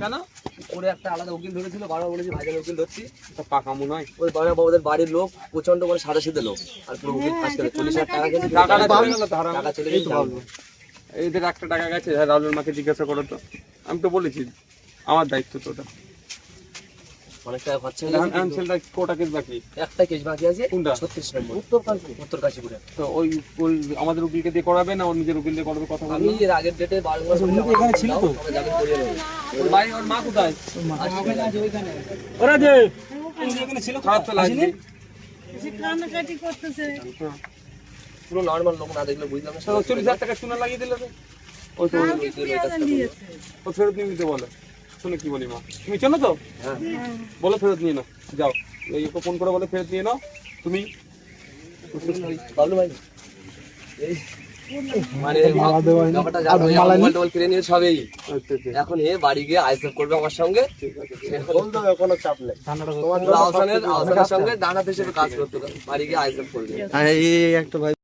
কেন ওর একটা আলাদা উকিল ধরেছিল বারবার বলেছি ভাইজান উকিল ধরছি। তো পাকা মনে হয় ওই বাবা বাবাদের বাড়ির লোক প্রচণ্ড মানে সাদা সিধে লোক। আর পুরো উকিল চল্লিশ হাজার টাকা। টাকা চলে গেছে। এদের একটা টাকা গেছে হ্যাঁ, রাহুলের মাকে জিজ্ঞাসা করো তো। আমি তো বলেছি আমার দায়িত্ব তো ওটা। অনেক টাকা খরচা হয়ে ছেলেটা কোটা কেস বাকি? একটা কেস বাকি আছে? কোনটা? ছত্রিশ নম্বর। উত্তর কাশী। উত্তর কাশীপুরে। তো ওই ওই আমাদের উকিলকে দিয়ে করাবে না ওর নিজের উকিল দিয়ে করাবে কথা আমি এর আগের ডেটে এখানে ছিল তো? ওর খারাপ তো লাগছে কান্নাকাটি করতেছে। হ্যাঁ। পুরো নর্মাল লোক না দেখলে বুঝলাম না। চল্লিশ হাজার টাকা শুনে লাগিয়ে দিলে তো। ওই তো। ও ফেরত নিয়ে নিতে বলে। শুনে কি বলি মা? তুমি চেনো তো? হ্যাঁ। বলো ফেরত নিয়ে নাও। যাও। এই ওকে ফোন করে বলে ফেরত নিয়ে নাও। তুমি বাবলু ভাই। এই মানে আচ্ছা আচ্ছা। এখন এ বাড়ি গিয়ে আইসেফ করবে আমার সঙ্গে। কোনো চাপ নেই। আহসানের আহসানের সঙ্গে ডানাতে হিসেবে কাজ করতে হবে। বাড়ি গিয়ে আইসেফ করবে। একটা ভাই